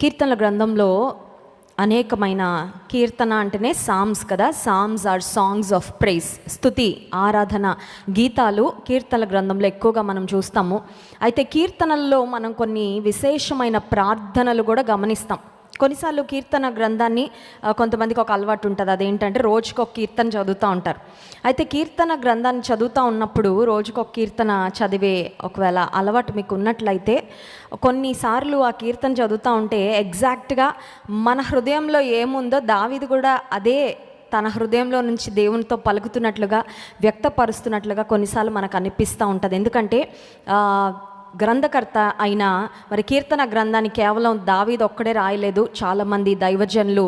కీర్తనల గ్రంథంలో అనేకమైన కీర్తన అంటేనే సామ్స్ కదా. Psalms are songs of praise స్థుతి ఆరాధన గీతాలు కీర్తనల గ్రంథంలో ఎక్కువగా మనం చూస్తాము. అయితే కీర్తనల్లో మనం కొన్ని విశేషమైన ప్రార్థనలు కూడా గమనిస్తాం. కొన్నిసార్లు కీర్తన గ్రంథాన్ని కొంతమందికి ఒక అలవాటు ఉంటుంది. అదేంటంటే రోజుకు ఒక కీర్తన చదువుతూ ఉంటారు. అయితే కీర్తన గ్రంథాన్ని చదువుతూ ఉన్నప్పుడు రోజుకు ఒక కీర్తన చదివే ఒకవేళ అలవాటు మీకు ఉన్నట్లయితే కొన్నిసార్లు ఆ కీర్తన చదువుతూ ఉంటే ఎగ్జాక్ట్గా మన హృదయంలో ఏముందో దావిది కూడా అదే తన హృదయంలో నుంచి దేవునితో పలుకుతున్నట్లుగా వ్యక్తపరుస్తున్నట్లుగా కొన్నిసార్లు మనకు అనిపిస్తూ ఉంటుంది. ఎందుకంటే గ్రంథకర్త అయిన మరి కీర్తన గ్రంథాన్ని కేవలం దావీద్ ఒక్కడే రాయలేదు. చాలామంది దైవజనులు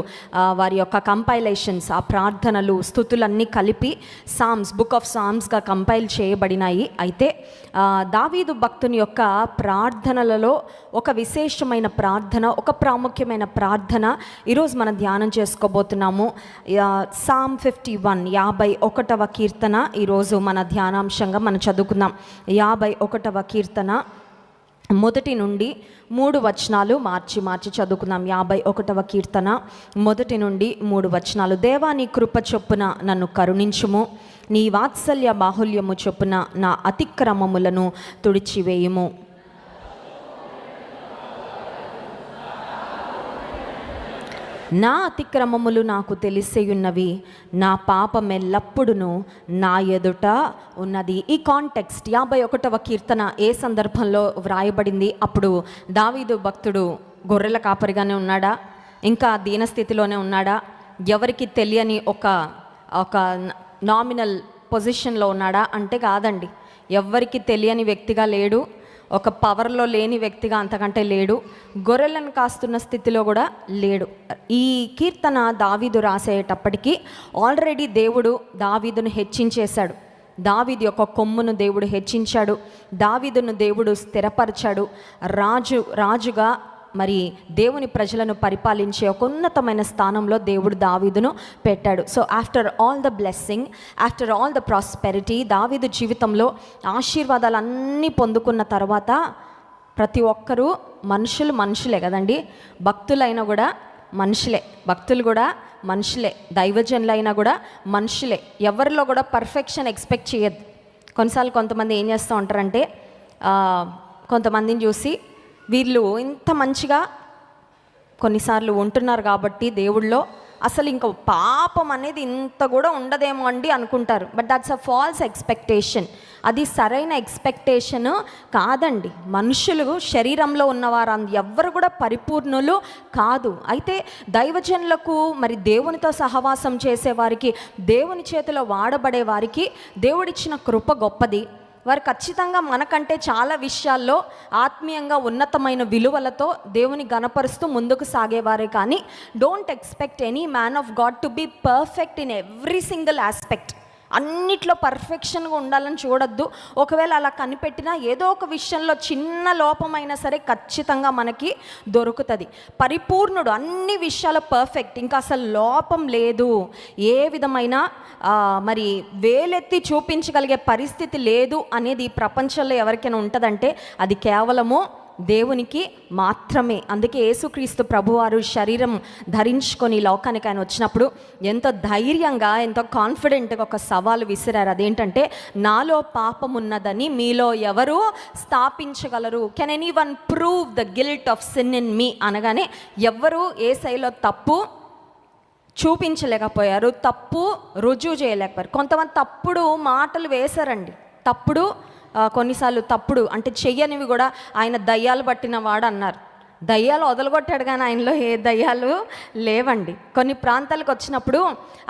వారి యొక్క కంపైలేషన్స్ ఆ ప్రార్థనలు స్థుతులన్నీ కలిపి సామ్స్ బుక్ ఆఫ్ సామ్స్గా కంపైల్ చేయబడినాయి. అయితే దావీదు భక్తుని యొక్క ప్రార్థనలలో ఒక విశేషమైన ప్రార్థన ఒక ప్రాముఖ్యమైన ప్రార్థన ఈరోజు మనం ధ్యానం చేసుకోబోతున్నాము. సామ్ ఫిఫ్టీ వన్ యాభై ఒకటవ కీర్తన ఈరోజు మన ధ్యానాంశంగా మనం చదువుకుందాం. యాభై ఒకటవ కీర్తన. మొదటి నుండి మూడు వచనాలు మార్చి మార్చి చదువుకున్నాం యాభై ఒకటవ కీర్తన. మొదటి నుండి మూడు వచనాలు. దేవా నీ కృప చొప్పున నన్ను కరుణించుము. నీ వాత్సల్య బాహుల్యము చొప్పున నా అతిక్రమములను తుడిచివేయుము. నా అతిక్రమములు నాకు తెలిసేయున్నవి. నా పాపం ఎల్లప్పుడును నా ఎదుట ఉన్నది. ఈ కాంటెక్స్ట్ యాభై ఒకటవ కీర్తన ఏ సందర్భంలో వ్రాయబడింది? అప్పుడు దావీదు భక్తుడు గొర్రెల కాపరిగానే ఉన్నాడా? ఇంకా దీనస్థితిలోనే ఉన్నాడా? ఎవరికి తెలియని ఒక ఒక నామినల్ పొజిషన్లో ఉన్నాడా? అంటే కాదండి. ఎవ్వరికి తెలియని వ్యక్తిగా లేడు? ఒక పవర్లో లేని వ్యక్తిగా అంతకంటే లేడు. గొర్రెలను కాస్తున్న స్థితిలో కూడా లేడు. ఈ కీర్తన దావీదు రాసేటప్పటికీ ఆల్రెడీ దేవుడు దావీదును హెచ్చించేశాడు. దావీదు యొక్క కొమ్మును దేవుడు హెచ్చించాడు. దావీదును దేవుడు స్థిరపరిచాడు. రాజు రాజుగా మరి దేవుని ప్రజలను పరిపాలించే ఒక ఉన్నతమైన స్థానంలో దేవుడు దావీదును పెట్టాడు. So after all the blessing after all the prosperity దావీదు జీవితంలో ఆశీర్వాదాలన్నీ పొందుకున్న తర్వాత ప్రతి ఒక్కరూ మనుషులు మనుషులే కదండి. భక్తులైనా కూడా మనుషులే. భక్తులు కూడా మనుషులే. దైవజనులైనా కూడా మనుషులే. ఎవరిలో కూడా పర్ఫెక్షన్ ఎక్స్పెక్ట్ చేయద్దు. కొన్నిసార్లు కొంతమంది ఏం చేస్తూ ఉంటారంటే కొంతమందిని చూసి వీళ్ళు ఇంత మంచిగా కొన్నిసార్లు ఉంటున్నారు కాబట్టి దేవుళ్ళో అసలు ఇంక పాపం అనేది ఇంత కూడా ఉండదేమో అండి అనుకుంటారు. But that's a false expectation అది సరైన ఎక్స్పెక్టేషన్ కాదండి. మనుషులు శరీరంలో ఉన్నవారు అంద ఎవ్వరు కూడా పరిపూర్ణులు కాదు. అయితే దైవజనులకు మరి దేవునితో సహవాసం చేసేవారికి దేవుని చేతిలో వాడబడే వారికి దేవుడిచ్చిన కృప గొప్పది. వారు ఖచ్చితంగా మనకంటే చాలా విషయాల్లో ఆత్మీయంగా ఉన్నతమైన విలువలతో దేవుని గనపరుస్తూ ముందుకు సాగేవారే కానీ don't expect any man of God to be perfect in every single aspect అన్నిట్లో పర్ఫెక్షన్గా ఉండాలని చూడొద్దు. ఒకవేళ అలా కనిపెట్టినా ఏదో ఒక విషయంలో చిన్న లోపమైనా సరే ఖచ్చితంగా మనకి దొరుకుతుంది. పరిపూర్ణుడు అన్ని విషయాలు పర్ఫెక్ట్ ఇంకా అసలు లోపం లేదు. ఏ విధమైన మరి వేలెత్తి చూపించగలిగే పరిస్థితి లేదు అనేది ఈ ప్రపంచంలో ఎవరికైనా ఉంటుందంటే అది కేవలము దేవునికి మాత్రమే. అందుకే యేసుక్రీస్తు ప్రభువారు శరీరం ధరించుకొని ఈ లోకానికి ఆయన వచ్చినప్పుడు ఎంతో ధైర్యంగా ఎంతో కాన్ఫిడెంట్గా ఒక సవాలు విసిరారు. అదేంటంటే నాలో పాపం ఉన్నదని మీలో ఎవరు స్థాపించగలరు. Can anyone prove the guilt of sin in me అనగానే ఎవ్వరూ ఏ శైలో తప్పు చూపించలేకపోయారు. తప్పు రుజువు చేయలేకపోయారు. కొంతమంది తప్పుడు మాటలు వేశారండి. తప్పుడు కొన్నిసార్లు తప్పుడు అంటే చెయ్యనివి కూడా ఆయన దయ్యాలు పట్టిన వాడు అన్నారు. దయ్యాలు వదలగొట్టాడు కానీ ఆయనలో ఏ దయ్యాలు లేవండి. కొన్ని ప్రాంతాలకు వచ్చినప్పుడు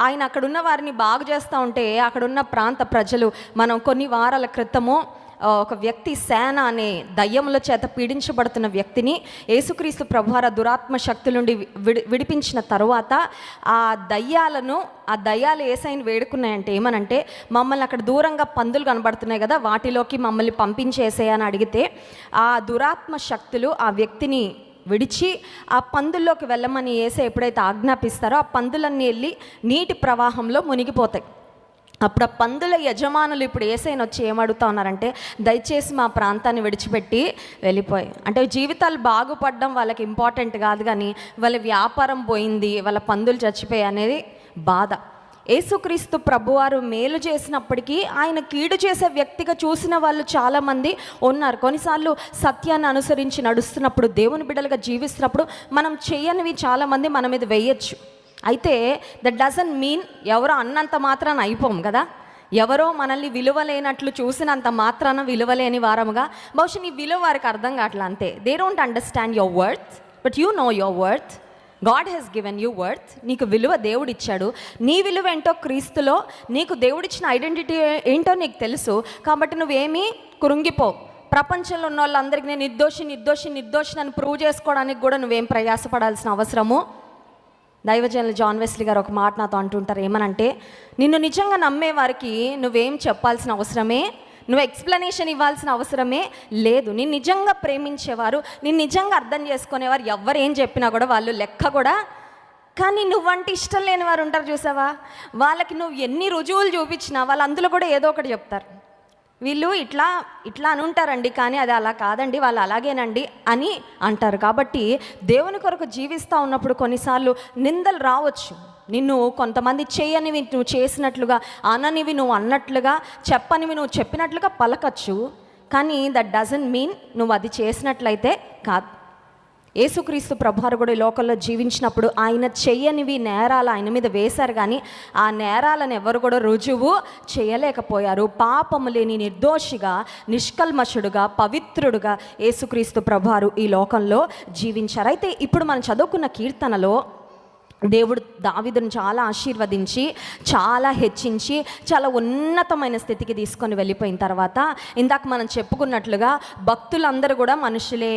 ఆయన అక్కడున్న వారిని బాగు చేస్తూ ఉంటే అక్కడున్న ప్రాంత ప్రజలు మనం కొన్ని వారాల క్రితము ఒక వ్యక్తి సేన అనే దయ్యముల చేత పీడించబడుతున్న వ్యక్తిని యేసుక్రీస్తు ప్రభువార దురాత్మ శక్తుల నుండి విడి విడిపించిన తరువాత ఆ దయ్యాలను ఆ దయ్యాలు ఏసైని వేడుకున్నాయంటే ఏమనంటే మమ్మల్ని అక్కడ దూరంగా పందులు కనబడుతున్నాయి కదా వాటిలోకి మమ్మల్ని పంపించేసేయని అడిగితే ఆ దురాత్మ శక్తులు ఆ వ్యక్తిని విడిచి ఆ పందుల్లోకి వెళ్ళమని ఏసే ఎప్పుడైతే ఆజ్ఞాపిస్తారో ఆ పందులన్నీ వెళ్ళి నీటి ప్రవాహంలో మునిగిపోతాయి. అప్పుడు ఆ పందుల యజమానులు ఇప్పుడు ఏసైనా వచ్చి ఏమడుగుతా ఉన్నారంటే దయచేసి మా ప్రాంతాన్ని విడిచిపెట్టి వెళ్ళిపోయి. అంటే జీవితాలు బాగుపడడం వాళ్ళకి ఇంపార్టెంట్ కాదు కానీ వాళ్ళ వ్యాపారం పోయింది వాళ్ళ పందులు చచ్చిపోయాయి అనేది బాధ. యేసుక్రీస్తు ప్రభువారు మేలు చేసినప్పటికీ ఆయన కీడు చేసే వ్యక్తిగా చూసిన వాళ్ళు చాలామంది ఉన్నారు. కొన్నిసార్లు సత్యాన్ని అనుసరించి నడుస్తున్నప్పుడు దేవుని బిడ్డలుగా జీవిస్తున్నప్పుడు మనం చేయనివి చాలామంది మన మీద వేయచ్చు. అయితే దట్ డజన్ మీన్ ఎవరో అన్నంత మాత్రాన అయిపోం కదా? ఎవరో మనల్ని విలువలేనట్లు చూసినంత మాత్రాన విలువలేని వారముగా. బహుశా నీ విలువ వారికి అర్థం కావట్లే అంతే. They don't understand your worth but you know your worth God has given you worth నీకు విలువ దేవుడు ఇచ్చాడు నీ విలువ ఏంటో క్రీస్తులో నీకు దేవుడిచ్చిన ఐడెంటిటీ ఏంటో నీకు తెలుసు. కాబట్టి నువ్వేమీ కురుంగిపో ప్రపంచంలో ఉన్న వాళ్ళందరికీ నేను నిర్దోషి నిర్దోషి నిర్దోషి అని ప్రూవ్ చేసుకోవడానికి కూడా నువ్వేం ప్రయాసపడాల్సిన అవసరము? దైవజనులు జాన్ వెస్లీ గారు ఒక మాట నాతో అంటుంటారు ఏమనంటే నిన్ను నిజంగా నమ్మే వారికి నువ్వేం చెప్పాల్సిన అవసరమే? నువ్వు ఎక్స్ప్లెనేషన్ ఇవ్వాల్సిన అవసరమే? లేదు నేను నిజంగా ప్రేమించేవారు నేను నిజంగా అర్థం చేసుకునేవారు ఎవరు ఏం చెప్పినా కూడా వాళ్ళు లెక్క కూడా కానీ నువ్వంటే ఇష్టం లేని వారు ఉంటారు చూసావా? వాళ్ళకి నువ్వు ఎన్ని రుజువులు చూపించినా వాళ్ళు అందులో కూడా ఏదో ఒకటి చెప్తారు. వీళ్ళు ఇట్లా ఇట్లా అని ఉంటారండి కానీ అది అలా కాదండి వాళ్ళు అలాగేనండి అని అంటారు. కాబట్టి దేవుని కొరకు జీవిస్తూ ఉన్నప్పుడు కొన్నిసార్లు నిందలు రావచ్చు. నిన్ను కొంతమంది చేయనివి నువ్వు చేసినట్లుగా అననివి నువ్వు అన్నట్లుగా చెప్పనివి నువ్వు చెప్పినట్లుగా పలకచ్చు. కానీ దట్ డజన్ మీన్ నువ్వు అది చేసినట్లయితే కాదు యేసుక్రీస్తు ప్రభువారు కూడా ఈ లోకంలో జీవించినప్పుడు ఆయన చెయ్యనివి నేరాలు ఆయన మీద వేశారు కానీ ఆ నేరాలను ఎవరు కూడా రుజువు చేయలేకపోయారు. పాపము లేని నిర్దోషిగా నిష్కల్మషుడుగా పవిత్రుడుగా యేసుక్రీస్తు ప్రభువారు ఈ లోకంలో జీవించారు. అయితే ఇప్పుడు మనం చదువుకున్న కీర్తనలో దేవుడు దావిదును చాలా ఆశీర్వదించి చాలా హెచ్చించి చాలా ఉన్నతమైన స్థితికి తీసుకొని వెళ్ళిపోయిన తర్వాత ఇందాక మనం చెప్పుకున్నట్లుగా భక్తులందరూ కూడా మనుషులే.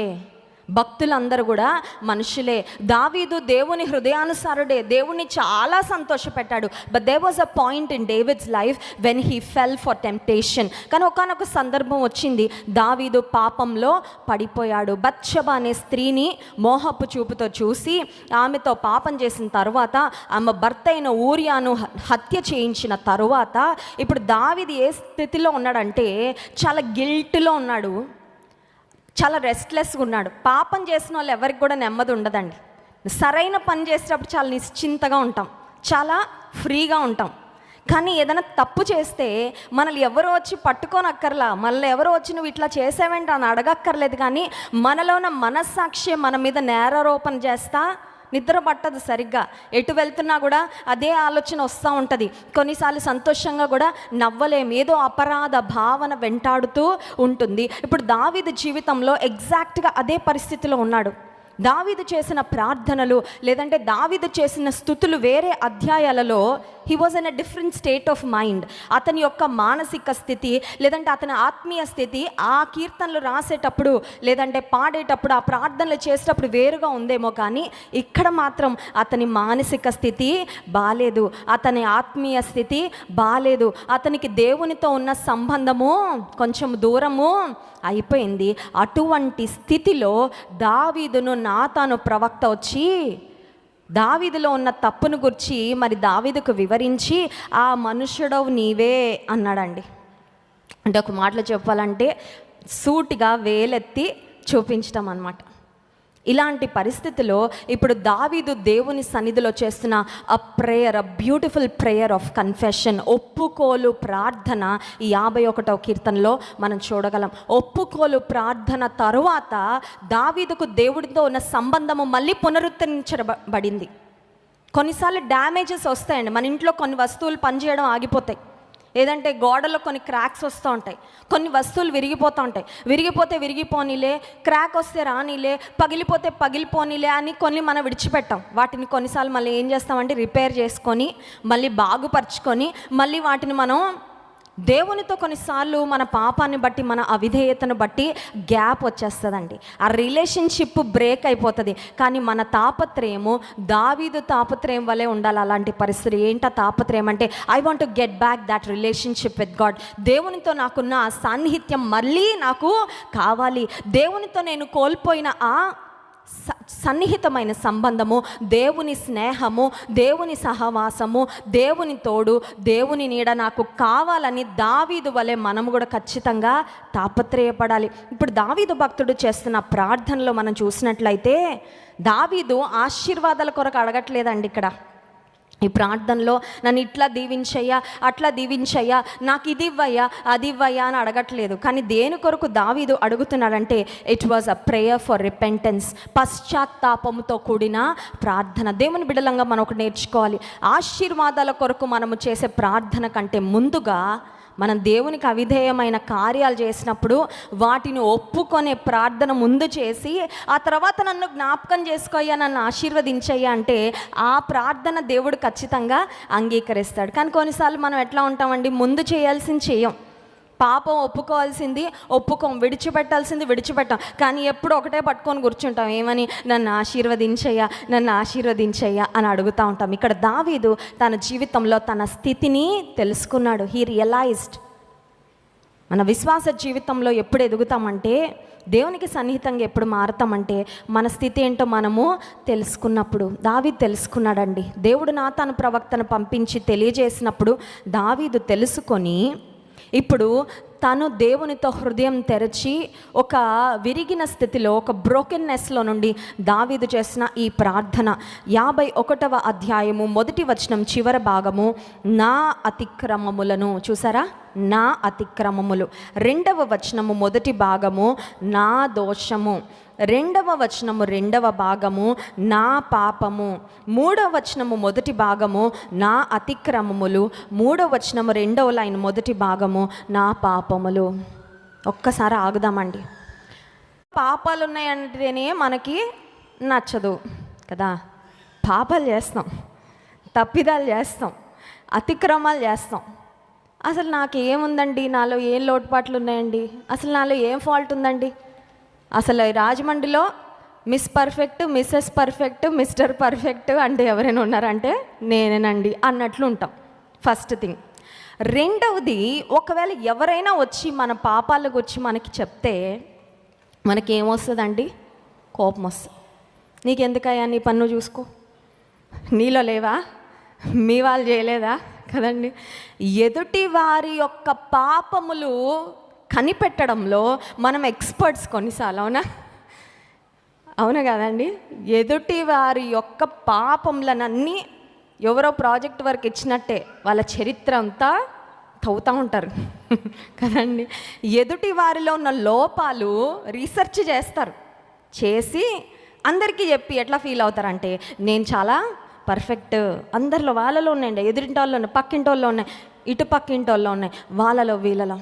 భక్తులందరూ కూడా మనుషులే. దావీదు దేవుని హృదయానుసారుడే. దేవుణ్ణి చాలా సంతోషపెట్టాడు. But they was a point in David's life when he fell for temptation కానీ ఒకనొక సందర్భం వచ్చింది. దావీదు పాపంలో పడిపోయాడు. బచ్చబ అనే స్త్రీని మోహపు చూపుతో చూసి ఆమెతో పాపం చేసిన తర్వాత ఆమె భర్త అయిన ఊరియాను హత్య చేయించిన తరువాత ఇప్పుడు దావీదు ఏ స్థితిలో ఉన్నాడంటే చాలా గిల్ట్లో ఉన్నాడు. చాలా రెస్ట్లెస్గా ఉన్నాడు. పాపం చేసిన వాళ్ళు ఎవరికి కూడా నెమ్మది ఉండదండి. సరైన పని చేసేటప్పుడు చాలా నిశ్చింతగా ఉంటాం. చాలా ఫ్రీగా ఉంటాం. కానీ ఏదైనా తప్పు చేస్తే మనల్ని ఎవరో వచ్చి పట్టుకోనక్కర్లా మళ్ళీ ఎవరో వచ్చి నువ్వు ఇట్లా చేసావేంటి అని అడగక్కర్లేదు కానీ మనలో ఉన్న మనస్సాక్షి మన మీద నేరారోపణ చేస్తా నిద్ర పట్టదు సరిగ్గా. ఎటు వెళ్తున్నా కూడా అదే ఆలోచన వస్తూ ఉంటుంది. కొన్నిసార్లు సంతోషంగా కూడా నవ్వలేం. ఏదో అపరాధ భావన వెంటాడుతూ ఉంటుంది. ఇప్పుడు దావీదు జీవితంలో ఎగ్జాక్ట్గా అదే పరిస్థితిలో ఉన్నాడు. దావిదు చేసిన ప్రార్థనలు లేదంటే దావిదు చేసిన స్థుతులు వేరే అధ్యాయాలలో he was in a different state of mind అతని యొక్క మానసిక స్థితి లేదంటే అతని ఆత్మీయ స్థితి ఆ కీర్తనలు రాసేటప్పుడు లేదంటే పాడేటప్పుడు ఆ ప్రార్థనలు చేసేటప్పుడు వేరుగా ఉందేమో కానీ ఇక్కడ మాత్రం అతని మానసిక స్థితి బాలేదు. అతని ఆత్మీయ స్థితి బాలేదు. అతనికి దేవునితో ఉన్న సంబంధము కొంచెం దూరము అయిపోయింది. అటువంటి స్థితిలో దావీదును నాతాను ప్రవక్త వచ్చి దావీదులో ఉన్న తప్పును గురించి మరి దావీదుకు వివరించి ఆ మనుషుడవు నీవే అన్నాడండి. అంటే ఒక మాటలో చెప్పాలంటే సూటిగా వేలెత్తి చూపించటం అన్నమాట. ఇలాంటి పరిస్థితిలో ఇప్పుడు దావీదు దేవుని సన్నిధిలో చేస్తున్న a prayer a beautiful prayer of confession ఒప్పుకోలు ప్రార్థన ఈ యాభై ఒకటవ కీర్తనలో మనం చూడగలం. ఒప్పుకోలు ప్రార్థన తరువాత దావీదుకు దేవుడితో ఉన్న సంబంధము మళ్ళీ పునరుద్ధరించబడింది. కొన్నిసార్లు డ్యామేజెస్ వస్తాయండి. మన ఇంట్లో కొన్ని వస్తువులు పనిచేయడం ఆగిపోతాయి. ఏదంటే గోడలో కొన్ని క్రాక్స్ వస్తూ ఉంటాయి. కొన్ని వస్తువులు విరిగిపోతూ ఉంటాయి. విరిగిపోతే విరిగిపోనీలే క్రాక్ వస్తే రానీలే పగిలిపోతే పగిలిపోనీలే అని కొన్ని మనం విడిచిపెట్టాం. వాటిని కొన్నిసార్లు మళ్ళీ ఏం చేస్తామంటే రిపేర్ చేసుకొని మళ్ళీ బాగుపరుచుకొని మళ్ళీ వాటిని మనం దేవునితో కొన్నిసార్లు మన పాపాన్ని బట్టి మన అవిధేయతను బట్టి గ్యాప్ వచ్చేస్తుందండి. ఆ రిలేషన్షిప్ బ్రేక్ అయిపోతుంది. కానీ మన తాపత్రయము దావీదు తాపత్రయం వలె ఉండాలి అలాంటి పరిస్థితి ఏంట తాపత్రయం అంటే I want to get back that relationship with God దేవునితో నాకున్న ఆ సాన్నిహిత్యం మళ్ళీ నాకు కావాలి. దేవునితో నేను కోల్పోయిన ఆ సన్నిహితమైన సంబంధము దేవుని స్నేహము దేవుని సహవాసము దేవుని తోడు దేవుని నీడ నాకు కావాలని దావీదు వలె మనము కూడా ఖచ్చితంగా తాపత్రయపడాలి. ఇప్పుడు దావీదు భక్తుడు చేస్తున్న ప్రార్థనలో మనం చూసినట్లయితే దావీదు ఆశీర్వాదాల కొరకు అడగట్లేదండి ఇక్కడ. ఈ ప్రార్థనలో నన్ను ఇట్లా దీవించయ్యా అట్లా దీవించయ్యా నాకు ఇది ఇవ్వయ్యా అది ఇవ్వయ్యా అని అడగట్లేదు. కానీ దేని కొరకు దావీదు అడుగుతున్నాడంటే it was a prayer for repentance పశ్చాత్తాపముతో కూడిన ప్రార్థన. దేవుని బిడలంగా మనం ఒకటి నేర్చుకోవాలి. ఆశీర్వాదాల కొరకు మనము చేసే ప్రార్థన కంటే ముందుగా మనం దేవునికి అవిధేయమైన కార్యాలు చేసినప్పుడు వాటిని ఒప్పుకొనే ప్రార్థన ముందు చేసి ఆ తర్వాత నన్ను జ్ఞాపకం చేసుకోయ్యా నన్ను ఆశీర్వదించయ్యా అంటే ఆ ప్రార్థన దేవుడు ఖచ్చితంగా అంగీకరిస్తాడు. కానీ కొన్నిసార్లు మనం ఎట్లా ఉంటామండి? ముందు చేయాల్సింది చేయం. పాపం ఒప్పుకోవాల్సింది ఒప్పుకోం విడిచిపెట్టాల్సింది విడిచిపెట్టాం. కానీ ఎప్పుడు ఒకటే పట్టుకొని కూర్చుంటాం. ఏమని? నన్ను ఆశీర్వదించయ్యా నన్ను ఆశీర్వదించయ్యా అని అడుగుతూ ఉంటాం. ఇక్కడ దావీదు తన జీవితంలో తన స్థితిని తెలుసుకున్నాడు. హీ రియలైజ్డ్ మన విశ్వాస జీవితంలో ఎప్పుడు ఎదుగుతామంటే దేవునికి సన్నిహితంగా ఎప్పుడు మారతామంటే మన స్థితి ఏంటో మనము తెలుసుకున్నప్పుడు దావీదు తెలుసుకున్నాడండి. దేవుడు నా తన ప్రవక్తను పంపించి తెలియజేసినప్పుడు దావీదు తెలుసుకొని ఇప్పుడు తను దేవునితో హృదయం తెరచి ఒక విరిగిన స్థితిలో ఒక బ్రోకెన్నెస్లో నుండి దావీదు చేసిన ఈ ప్రార్థన యాభై ఒకటవ అధ్యాయము మొదటి వచనం చివరి భాగము నా అతిక్రమములను చూసారా? నా అతిక్రమములు. రెండవ వచనము మొదటి భాగము నా దోషము. రెండవ వచనము రెండవ భాగము నా పాపము. మూడవ వచనము మొదటి భాగము నా అతిక్రమములు. మూడవ వచనము రెండవ లైన్ మొదటి భాగము నా పాపములు. ఒక్కసారి ఆగుదామండి. పాపాలు ఉన్నాయంటేనే మనకి నచ్చదు కదా? పాపాలు చేస్తాం తప్పిదాలు చేస్తాం అతిక్రమాలు చేస్తాం. అసలు నాకు ఏముందండి నాలో ఏం లోటుపాట్లు ఉన్నాయండి అసలు నాలో ఏం ఫాల్ట్ ఉందండి? అసలు ఈ రాజమండ్రిలో Miss perfect Mrs perfect Mr perfect అంటే ఎవరైనా ఉన్నారంటే నేనేనండి అన్నట్లు ఉంటాం. First thing. రెండవది ఒకవేళ ఎవరైనా వచ్చి మన పాపాలకు వచ్చి మనకి చెప్తే మనకి ఏమొస్తుందండి కోపం వస్తుంది నీకెందుకయ్యా నీ పన్ను చూసుకో? నీలో లేవా? మీ వాళ్ళు చేయలేదా? కదండి. ఎదుటి వారి యొక్క పాపములు కనిపెట్టడంలో మనం ఎక్స్పర్ట్స్ కొన్నిసార్లు అవునా? అవును కదండి. ఎదుటి వారి యొక్క పాపములనన్నీ ఎవరో ప్రాజెక్ట్ వర్క్ ఇచ్చినట్టే వాళ్ళ చరిత్ర అంతా తవ్వుతూ ఉంటారు. కదండి. ఎదుటి వారిలో ఉన్న లోపాలు రీసెర్చ్ చేస్తారు. చేసి అందరికీ చెప్పి ఎట్లా ఫీల్ అవుతారంటే నేను చాలా పర్ఫెక్ట్. అందరిలో వాళ్ళలో ఉన్నాయండి. ఎదురింటి వాళ్ళు ఉన్నాయి పక్కింటి వాళ్ళు ఉన్నాయి ఇటు పక్కింటి వాళ్ళు ఉన్నాయి వాళ్ళలో వీళ్ళలో.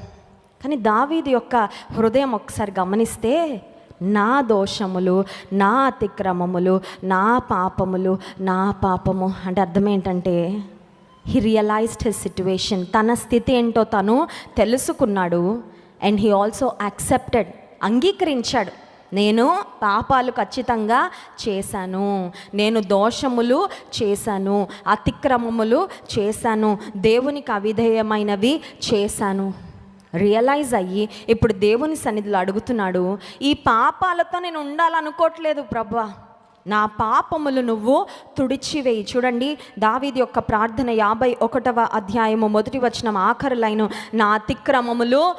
కానీ దావీది యొక్క హృదయం ఒకసారి గమనిస్తే నా దోషములు నా అతిక్రమములు నా పాపములు నా పాపము అంటే అర్థం ఏంటంటే హీ రియలైజ్డ్ హిస్ సిట్యువేషన్ తన స్థితి ఏంటో తను తెలుసుకున్నాడు. అండ్ హీ ఆల్సో యాక్సెప్టెడ్ అంగీకరించాడు. నేను పాపాలు ఖచ్చితంగా చేశాను. నేను దోషములు చేశాను. అతిక్రమములు చేశాను. దేవునికి అవిధేయమైనవి చేశాను. రియలైజ్ అయ్యి ఇప్పుడు దేవుని సన్నిధిలో అడుగుతున్నాడు ఈ పాపాలతో నేను ఉండాలనుకోవట్లేదు ప్రభా. నా పాపములు నువ్వు తుడిచివేయి. చూడండి దావీది యొక్క ప్రార్థన యాభై ఒకటవ అధ్యాయము మొదటి వచనం ఆఖరి లైను నా అతిక్రమములు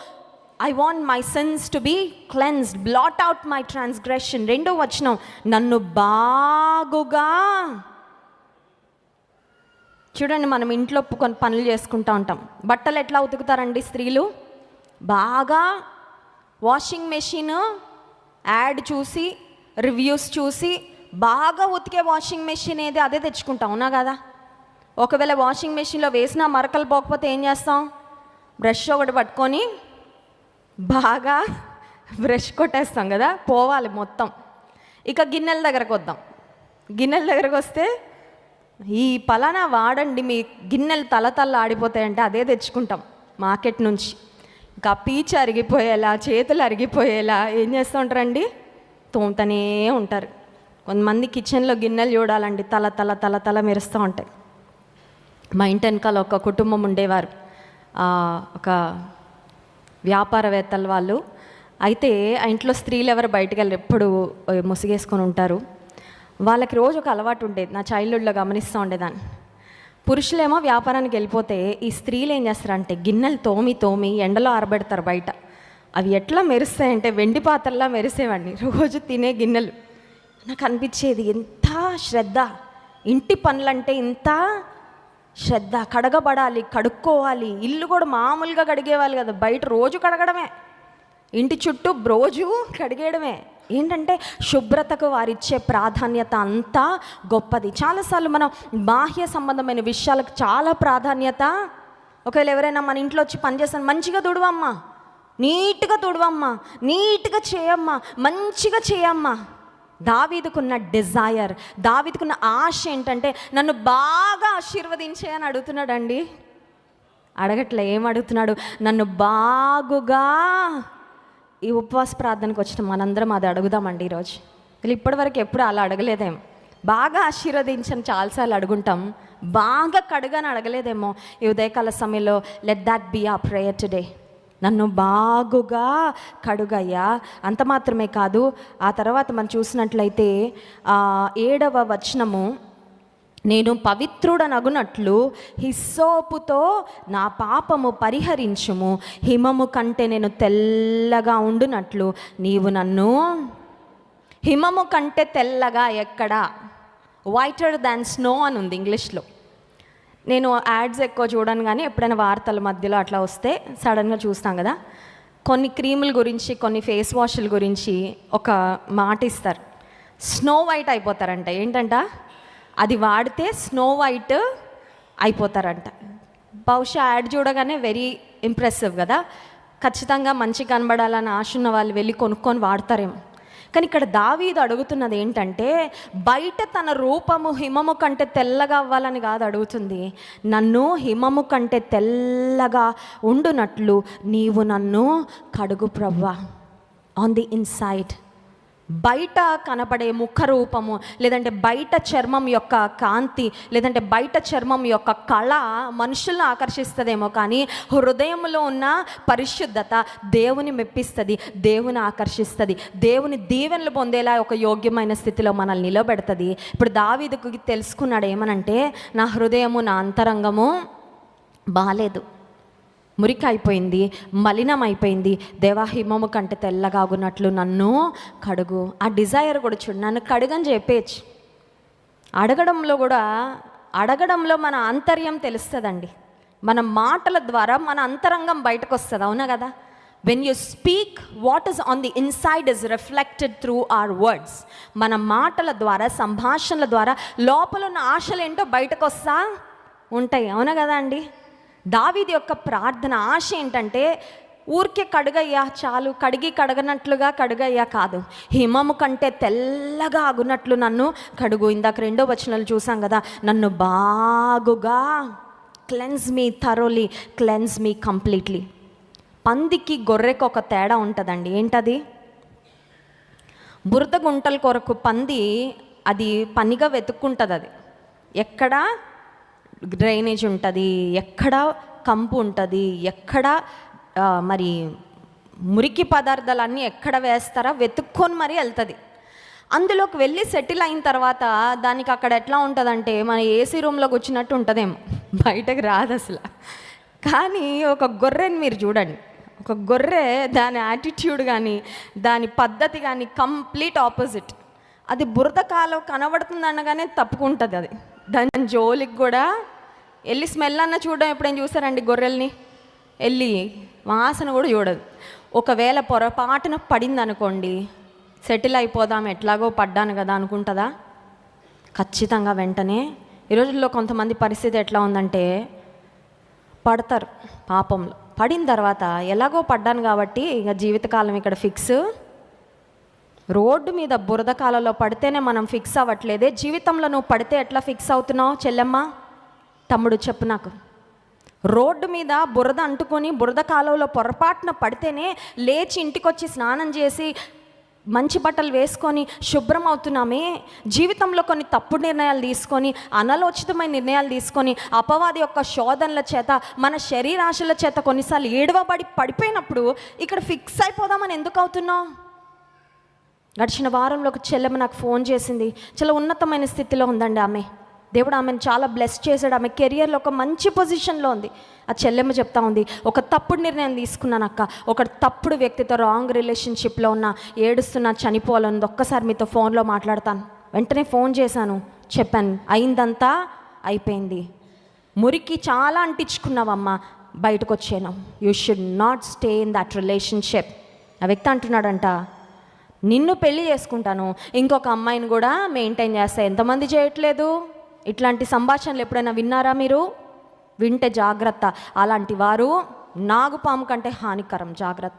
I want my sins to be cleansed blot out my transgression రెండో వచనం నన్ను బాగుగా చూడండి మనం ఇంట్లో కొన్ని పనులు చేసుకుంటూ ఉంటాం. బట్టలు ఎట్లా ఉతుకుతారండి స్త్రీలు? బాగా వాషింగ్ మెషిన్ యాడ్ చూసి రివ్యూస్ చూసి బాగా ఉతికే వాషింగ్ మెషిన్ ఏది అదే తెచ్చుకుంటాం అవునా కదా? ఒకవేళ వాషింగ్ మెషిన్లో వేసినా మరకలు పోకపోతే ఏం చేస్తాం? బ్రష్ ఒకటి పట్టుకొని బాగా బ్రష్ కొట్టేస్తాం కదా పోవాలి మొత్తం. ఇక గిన్నెల దగ్గరకు వద్దాం. గిన్నెల దగ్గరకు వస్తే ఈ పలానా వాడండి మీ గిన్నెలు తల తల ఆడిపోతాయంటే అదే తెచ్చుకుంటాం మార్కెట్ నుంచి. ఇంకా పీచ్ అరిగిపోయేలా చేతులు అరిగిపోయేలా ఏం చేస్తూ ఉంటారండి తోముతూనే ఉంటారు. కొంతమంది కిచెన్లో గిన్నెలు చూడాలండి తల తల తల తల మెరుస్తూ ఉంటాయి. మా ఇంటి వెనకాల ఒక కుటుంబం ఉండేవారు. ఒక వ్యాపారవేత్తల వాళ్ళు. అయితే ఆ ఇంట్లో స్త్రీలు ఎవరు బయటకు వెళ్ళరు ఎప్పుడు ముసిగేసుకొని ఉంటారు. వాళ్ళకి రోజు ఒక అలవాటు ఉండేది నా చైల్డ్హుడ్లో గమనిస్తూ ఉండేదాన్ని. పురుషులేమో వ్యాపారానికి వెళ్ళిపోతే ఈ స్త్రీలు ఏం చేస్తారంటే గిన్నెలు తోమి తోమి ఎండలో ఆరబెడతారు బయట. అవి ఎట్లా మెరుస్తాయంటే వెండి పాత్రలా మెరిసేవాడిని. రోజు తినే గిన్నెలు. నాకు అనిపించేది ఎంత శ్రద్ధ. ఇంటి పనులంటే ఇంత శ్రద్ధ. కడగబడాలి కడుక్కోవాలి. ఇల్లు కూడా మామూలుగా కడిగేవాళ్ళు కదా. బయట రోజు కడగడమే. ఇంటి చుట్టూ రోజు కడిగేయడమే. ఏంటంటే శుభ్రతకు వారిచ్చే ప్రాధాన్యత అంతా గొప్పది. చాలాసార్లు మనం బాహ్య సంబంధమైన విషయాలకు చాలా ప్రాధాన్యత. ఒకవేళ ఎవరైనా మన ఇంట్లో వచ్చి పనిచేస్తాను మంచిగా తుడవమ్మా. నీట్గా తుడవమ్మా. నీట్గా చేయమ్మా. మంచిగా చేయమ్మా. దావీదుకున్న డిజైర్ దావీదుకున్న ఆశ ఏంటంటే నన్ను బాగా ఆశీర్వదించే అని అడుగుతున్నాడండి. అడగట్లే ఏం అడుగుతున్నాడు? నన్ను బాగుగా ఈ ఉపవాస ప్రార్థనకు వచ్చిన మనందరం అది అడుగుదామండి ఈరోజు. వీళ్ళు ఇప్పటివరకు ఎప్పుడు అలా అడగలేదేం బాగా ఆశీర్వదించని చాలాసార్లు అడుగుంటాం. బాగా కడుగని అడగలేదేమో. ఈ ఉదయకాల సమయంలో let that be a prayer today నన్ను బాగుగా కడుగయ్యా. అంత మాత్రమే కాదు ఆ తర్వాత మనం చూసినట్లయితే ఏడవ వచనము నేను పవిత్రుడనగునట్లు హిస్సోపుతో నా పాపము పరిహరించుము. హిమము కంటే నేను తెల్లగా ఉండునట్లు నీవు నన్ను హిమము కంటే తెల్లగా ఎక్కడా? వైటర్ దాన్ స్నో అని ఉంది ఇంగ్లీష్లో. నేను యాడ్స్ ఎక్కువ చూడను కానీ ఎప్పుడైనా వార్తల మధ్యలో అట్లా వస్తే సడన్గా చూస్తాం కదా. కొన్ని క్రీముల గురించి కొన్ని ఫేస్ వాష్ల గురించి ఒక మాట ఇస్తారు స్నో వైట్ అయిపోతారంట. ఏంటంట? అది వాడితే స్నో వైట్ అయిపోతారంట. బహుశా యాడ్ చూడగానే వెరీ ఇంప్రెసివ్ కదా. ఖచ్చితంగా మంచి కనబడాలని ఆశ ఉన్న వాళ్ళు వెళ్ళి కొనుక్కొని వాడతారేమో. కానీ ఇక్కడ దావీదు అడుగుతున్నది ఏంటంటే బయట తన రూపము హిమము కంటే తెల్లగా అవ్వాలని కాదు అడుగుతుంది. నన్ను హిమము కంటే తెల్లగా ఉండునట్లు నీవు నన్ను కడుగు ప్రవ్వా. ఆన్ ది ఇన్సైడ్ బయట కనపడే ముఖ రూపము లేదంటే బయట చర్మం యొక్క కాంతి లేదంటే బయట చర్మం యొక్క కళ మనుషులను ఆకర్షిస్తుందేమో కానీ హృదయంలో ఉన్న పరిశుద్ధత దేవుని మెప్పిస్తుంది దేవుని ఆకర్షిస్తుంది దేవుని దీవెనలు పొందేలా ఒక యోగ్యమైన స్థితిలో మనల్ని నిలబెడుతుంది. ఇప్పుడు దావీదుకు తెలుసుకున్నాడు ఏమనంటే నా హృదయము నా అంతరంగము బాలేదు. మురికి అయిపోయింది మలినం అయిపోయింది దేవా హిమము కంటే తెల్లగాగున్నట్లు నన్ను కడుగు. ఆ డిజైర్ కూడా చూడు నన్ను కడుగని చెప్పేచ్చు అడగడంలో కూడా అడగడంలో మన ఆంతర్యం తెలుస్తుందండి. మన మాటల ద్వారా మన అంతరంగం బయటకు వస్తుంది అవునా కదా? When you speak what is on the inside is reflected through our words మన మాటల ద్వారా సంభాషణల ద్వారా లోపల ఉన్న ఆశలు ఏంటో బయటకు వస్తా ఉంటాయి అవునా కదా అండి? దావీది యొక్క ప్రార్థన ఆశ ఏంటంటే ఊరికే కడుగయ్యా చాలు. కడిగి కడగనట్లుగా కడుగయ్యా కాదు. హిమము కంటే తెల్లగా ఆగునట్లు నన్ను కడుగు. ఇందాక రెండో వచనాలు చూసాం కదా నన్ను బాగుగా cleanse me thoroughly cleanse me completely. పందికి గొర్రెకు ఒక తేడా ఉంటుందండి. ఏంటది? బురద గుంటల కొరకు పంది అది పనిగా వెతుక్కుంటుంది అది ఎక్కడా? డ్రైనేజ్ ఉంటుంది ఎక్కడ కంపు ఉంటుంది ఎక్కడ మరి మురికి పదార్థాలన్నీ ఎక్కడ వేస్తారా వెతుక్కొని మరీ వెళ్తుంది. అందులోకి వెళ్ళి సెటిల్ అయిన తర్వాత దానికి అక్కడ ఎట్లా ఉంటుందంటే మన ఏసీ రూమ్లోకి వచ్చినట్టు ఉంటుందేమో. బయటకు రాదు అసలు. కానీ ఒక గొర్రెని మీరు చూడండి. ఒక గొర్రె దాని యాటిట్యూడ్ కానీ దాని పద్ధతి కానీ కంప్లీట్ ఆపోజిట్. అది బురద కాలం కనబడుతుంది అనగానే తప్పుకుంటుంది అది. దాని జోలికి కూడా వెళ్ళి స్మెల్ అన్న చూడడం ఎప్పుడైనా చూసారండి గొర్రెల్ని? వెళ్ళి వాసన కూడా చూడదు. ఒకవేళ పొరపాటున పడింది అనుకోండి సెటిల్ అయిపోదాం ఎట్లాగో పడ్డాను కదా అనుకుంటుందా? ఖచ్చితంగా వెంటనే. ఈ రోజుల్లో కొంతమంది పరిస్థితి ఎట్లా ఉందంటే పడతారు పాపంలో. పడిన తర్వాత ఎలాగో పడ్డాను కాబట్టి ఇక జీవితకాలం ఇక్కడ ఫిక్స్. రోడ్డు మీద బురద కాలంలో పడితేనే మనం ఫిక్స్ అవ్వట్లేదే. జీవితంలో నువ్వు పడితే ఎట్లా ఫిక్స్ అవుతున్నావు చెల్లెమ్మ? తమ్ముడు చెప్పు నాకు. రోడ్డు మీద బురద అంటుకొని బురద కాలంలో పొరపాటున పడితేనే లేచి ఇంటికొచ్చి స్నానం చేసి మంచి బట్టలు వేసుకొని శుభ్రం అవుతున్నామే. జీవితంలో కొన్ని తప్పుడు నిర్ణయాలు తీసుకొని అనలోచితమైన నిర్ణయాలు తీసుకొని అపవాది యొక్క శోధనల చేత మన శరీరాశల చేత కొన్నిసార్లు ఏడవబడి పడిపోయినప్పుడు ఇక్కడ ఫిక్స్ అయిపోదామని ఎందుకు అవుతున్నావు? గడిచిన వారంలో ఒక చెల్లెమ్మ నాకు ఫోన్ చేసింది. చాలా ఉన్నతమైన స్థితిలో ఉందండి ఆమె. దేవుడు ఆమెను చాలా బ్లెస్ చేశాడు. ఆమె కెరియర్లో ఒక మంచి పొజిషన్లో ఉంది. ఆ చెల్లెమ్మ చెప్తా ఉంది ఒక తప్పుడు నిర్ణయం తీసుకున్నాను అక్క. ఒక తప్పుడు వ్యక్తితో రాంగ్ రిలేషన్షిప్లో ఉన్న ఏడుస్తున్నా చనిపోవాలని ఒక్కసారి మీతో ఫోన్లో మాట్లాడతాను. వెంటనే ఫోన్ చేశాను. చెప్పాను అయిందంతా అయిపోయింది. మురికి చాలా అంటించుకున్నావమ్మా. బయటకు వచ్చాను you should not stay in that relationship ఆ వ్యక్తి అంటున్నాడంట నిన్ను పెళ్ళి చేసుకుంటాను. ఇంకొక అమ్మాయిని కూడా మెయింటైన్ చేస్తా. ఎంతమంది చేయట్లేదు? ఇట్లాంటి సంభాషణలు ఎప్పుడైనా విన్నారా మీరు? వింటే జాగ్రత్త. అలాంటి వారు నాగుపాము కంటే హానికరం. జాగ్రత్త.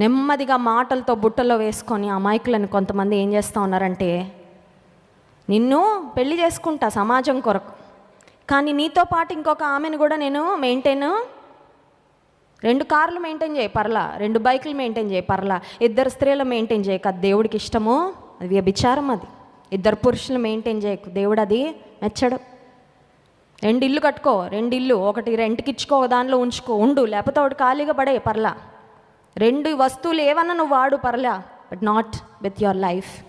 నెమ్మదిగా మాటలతో బుట్టలో వేసుకొని అమాయకులను కొంతమంది ఏం చేస్తూ ఉన్నారంటే నిన్ను పెళ్ళి చేసుకుంటా సమాజం కొరకు. కానీ నీతో పాటు ఇంకొక ఆమెను కూడా నేను మెయింటైన్ రెండు కార్లు మెయింటైన్ చేయి పర్లా. రెండు బైకులు మెయింటైన్ చేయి పర్లా. ఇద్దరు స్త్రీలు మెయింటైన్ చేయక దేవుడికి ఇష్టమో అది వ్యభిచారం అది. ఇద్దరు పురుషులు మెయింటైన్ చేయకు దేవుడు అది మెచ్చడు. రెండు ఇల్లు కట్టుకో రెండు ఇల్లు. ఒకటి రెంట్కి ఇచ్చుకో దానిలో ఉంచుకో ఉండు. లేకపోతే ఒకటి ఖాళీగా పడే పర్లా. రెండు వస్తువులు ఏమన్నా నువ్వు వాడు పర్లా. But not with your life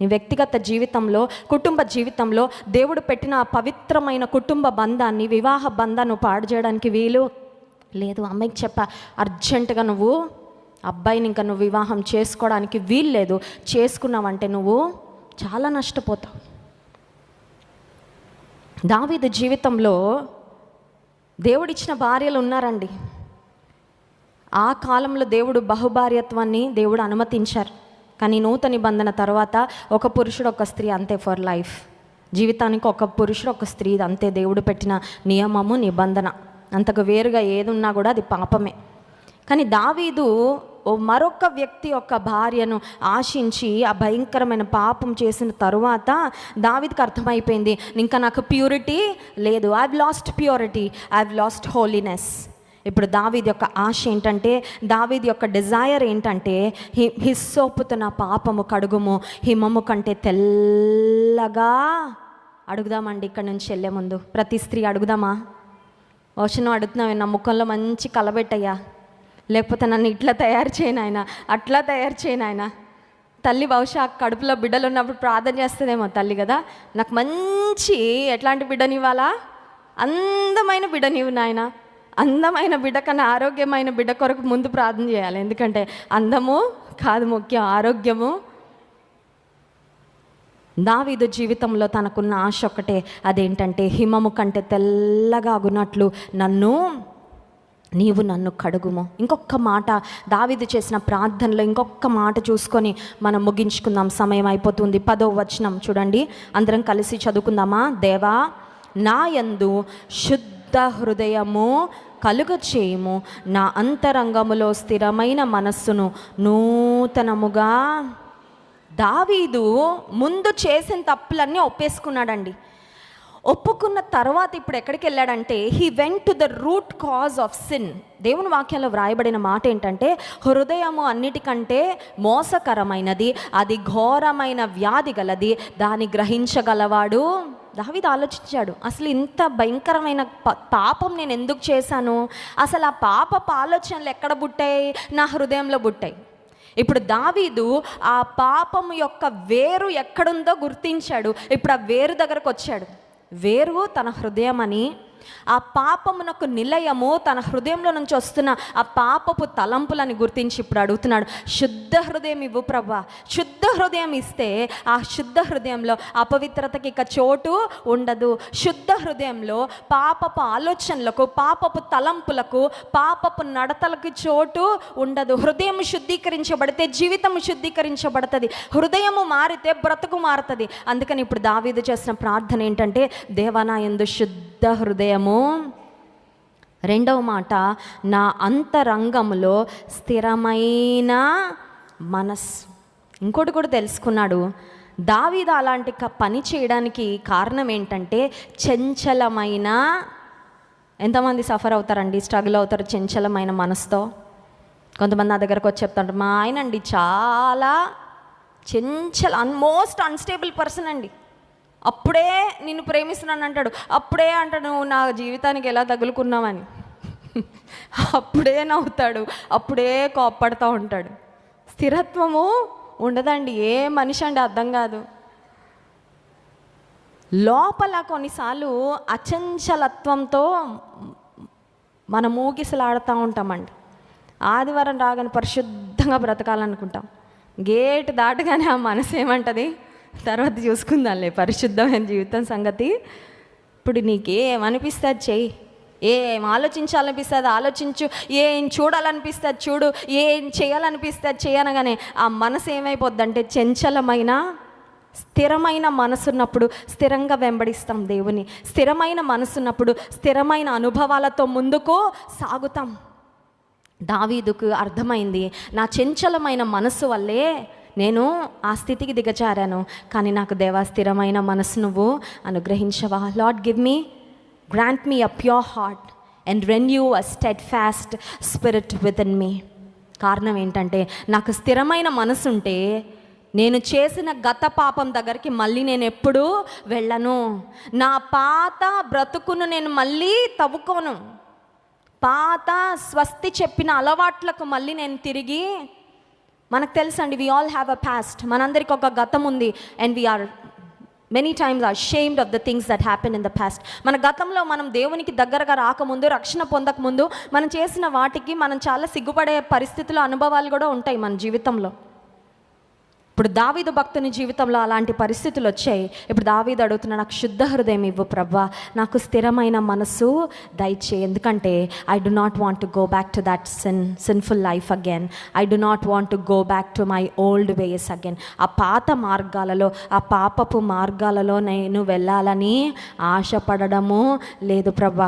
నీ వ్యక్తిగత జీవితంలో కుటుంబ జీవితంలో దేవుడు పెట్టిన పవిత్రమైన కుటుంబ బంధాన్ని వివాహ బంధాన్ని పాడు చేయడానికి వీలు లేదు అమ్మాయికి చెప్ప అర్జెంటుగా నువ్వు అబ్బాయిని ఇంకా నువ్వు వివాహం చేసుకోవడానికి వీల్లేదు. చేసుకున్నావంటే నువ్వు చాలా నష్టపోతావు. దావీదు జీవితంలో దేవుడిచ్చిన భార్యలు ఉన్నారండి. ఆ కాలంలో దేవుడు బహుభార్యత్వాన్ని దేవుడు అనుమతించారు. కానీ నూతన నిబంధన తర్వాత ఒక పురుషుడు ఒక స్త్రీ అంతే ఫర్ లైఫ్. జీవితానికి ఒక పురుషుడు ఒక స్త్రీ అంతే దేవుడు పెట్టిన నియమము నిబంధన. అంతకు వేరుగా ఏది ఉన్నా కూడా అది పాపమే. కానీ దావీదు ఓ మరొక వ్యక్తి యొక్క భార్యను ఆశించి ఆ భయంకరమైన పాపం చేసిన తరువాత దావీద్కి అర్థమైపోయింది ఇంకా నాకు ప్యూరిటీ లేదు. I lost purity I lost holiness ఇప్పుడు దావీద్ యొక్క ఆశ ఏంటంటే దావీద్ యొక్క డిజైర్ ఏంటంటే హి హిస్సోపుతో నా పాపము కడుగుము. హిమము కంటే తెల్లగా అడుగుదామండి ఇక్కడ నుంచి వెళ్ళే ముందు. ప్రతి స్త్రీ అడుగుదామా? వచనం అడుగుతున్నావు నా ముఖంలో మంచి కలబెట్టయ్యా లేకపోతే నన్ను ఇట్లా తయారు చేయను ఆయన అట్లా తయారు చేయను ఆయన. తల్లి బహుశా కడుపులో బిడ్డలు ఉన్నప్పుడు ప్రార్థన చేస్తుందేమో తల్లి కదా. నాకు మంచి ఎట్లాంటి బిడ్డనివ్వాలా? అందమైన బిడ్డనివ్వు నాయన. అందమైన బిడ్డ కన్నా ఆరోగ్యమైన బిడ్డ కొరకు ముందు ప్రార్థన చేయాలి. ఎందుకంటే అందము కాదు ముఖ్యం ఆరోగ్యము దావీదు జీవితంలో తనకున్న ఆశ ఒకటే అదేంటంటే హిమము కంటే తెల్లగా అగునట్లు నన్ను నీవు నన్ను కడుగుము. ఇంకొక మాట దావిది చేసిన ప్రార్థనలో ఇంకొక మాట చూసుకొని మనం ముగించుకుందాం. సమయం అయిపోతుంది. పదో వచనం చూడండి. అందరం కలిసి చదువుకుందామా? దేవా నా యందు శుద్ధ హృదయము కలుగ చేయము నా అంతరంగములో స్థిరమైన మనస్సును నూతనముగా దావీదు ముందు చేసిన తప్పులన్నీ ఒప్పేసుకున్నాడండి. ఒప్పుకున్న తర్వాత ఇప్పుడు ఎక్కడికి వెళ్ళాడంటే he went to the root cause of sin దేవుని వాక్యంలో వ్రాయబడిన మాట ఏంటంటే హృదయము అన్నిటికంటే మోసకరమైనది అది ఘోరమైన వ్యాధి గలది దాన్ని గ్రహించగలవాడు. దావిది ఆలోచించాడు అసలు ఇంత భయంకరమైన ప- పాపం నేను ఎందుకు చేశాను? అసలు ఆ పాపపు ఆలోచనలు ఎక్కడ బుట్టాయి నా హృదయంలో బుట్టాయి ఇప్పుడు దావీదు ఆ పాపం యొక్క వేరు ఎక్కడుందో గుర్తించాడు. ఇప్పుడు ఆ వేరు దగ్గరకు వచ్చాడు. వేరు తన హృదయం అని ఆ పాపమునకు నిలయము తన హృదయంలో నుంచి వస్తున్న ఆ పాపపు తలంపులని గుర్తించి ఇప్పుడు అడుగుతున్నాడు. శుద్ధ హృదయం ఇవ్వు ప్రభా. శుద్ధ హృదయం ఇస్తే ఆ శుద్ధ హృదయంలో అపవిత్రతకి ఇక చోటు ఉండదు. శుద్ధ హృదయంలో పాపపు ఆలోచనలకు పాపపు తలంపులకు పాపపు నడతలకు చోటు ఉండదు. హృదయం శుద్ధీకరించబడితే జీవితం శుద్ధీకరించబడుతుంది. హృదయము మారితే బ్రతుకు మారుతుంది. అందుకని ఇప్పుడు దావీదు చేసిన ప్రార్థన ఏంటంటే దేవానాయందు శుద్ధ శుద్ధ హృదయము. రెండవ మాట నా అంతరంగములో స్థిరమైన మనస్సు. ఇంకోటి కూడా తెలుసుకున్నాడు. దావీద అలాంటి క- పని చేయడానికి కారణం ఏంటంటే చంచలమైన ఎంతమంది సఫర్ అవుతారండి? స్ట్రగుల్ అవుతారు చంచలమైన మనసుతో కొంతమంది నా దగ్గరకు వచ్చి చెప్తారు మా ఆయన అండి చాలా చంచల అన్మోస్ట్ అన్స్టేబుల్ పర్సన్ అండి. అప్పుడే నిన్ను ప్రేమిస్తున్నాను అంటాడు. అప్పుడే అంటాడు నువ్వు నా జీవితానికి ఎలా తగులుకున్నావని? అప్పుడే నవ్వుతాడు. అప్పుడే కోప్పడుతూ ఉంటాడు. స్థిరత్వము ఉండదండి. ఏ మనిషి అండి అర్థం కాదు. లోపల కొన్నిసార్లు అచంచలత్వంతో మనం మూగిసలాడుతూ ఉంటామండి. ఆదివారం రాగానే పరిశుద్ధంగా బ్రతకాలనుకుంటాం. గేట్ దాటగానే ఆ మనసు ఏమంటది? తర్వాత చూసుకుందాంలే పరిశుద్ధమైన జీవితం సంగతి. ఇప్పుడు నీకేమనిపిస్తే అది చెయ్యి? ఏం ఆలోచించాలనిపిస్తుంది? ఆలోచించు. ఏం చూడాలనిపిస్తుంది చూడు. ఏం చేయాలనిపిస్తుంది చేయనగానే ఆ మనసు ఏమైపోద్ది అంటే చంచలమైన స్థిరమైన మనసున్నప్పుడు స్థిరంగా వెంబడిస్తాం దేవుని. స్థిరమైన మనసున్నప్పుడు స్థిరమైన అనుభవాలతో ముందుకు సాగుతాం. దావీదుకు అర్థమైంది నా చంచలమైన మనసు వల్లే నేను ఆ స్థితికి దిగజారాను. కానీ నాకు దేవా స్థిరమైన మనసు నువ్వు. అనుగ్రహించవా. Lord give me grant me a pure heart and renew a steadfast spirit within me కారణం ఏంటంటే నాకు స్థిరమైన మనసు ఉంటే నేను చేసిన గత పాపం దగ్గరికి మళ్ళీ నేను ఎప్పుడూ వెళ్ళను. నా పాత బ్రతుకును నేను మళ్ళీ తవ్వుకోను. పాత స్వస్తి చెప్పిన అలవాట్లకు మళ్ళీ నేను తిరిగి మనకు తెలుసండి we all have a past మనందరికి ఒక గతం ఉంది. And we are many times are shamed of the things that happen in the past మన గతంలో మనం దేవునికి దగ్గరగా రాకముందు రక్షణ పొందకముందు మనం చేసిన వాటికి మనం చాలా సిగ్గుపడే పరిస్థితులు అనుభవాలు కూడా ఉంటాయి మన జీవితంలో. ఇప్పుడు దావీదు భక్తుని జీవితంలో అలాంటి పరిస్థితులు వచ్చాయి. ఇప్పుడు దావీదు అడుగుతున్నా నాకు శుద్ధ హృదయం ఇవ్వు ప్రవ్వా నాకు స్థిరమైన మనసు దయచే ఎందుకంటే I do not want to go back to that sin sinful life again I do not want to go back to my old ways again ఆ పాత మార్గాలలో ఆ పాపపు మార్గాలలో నేను వెళ్ళాలని ఆశపడడము లేదు ప్రభా.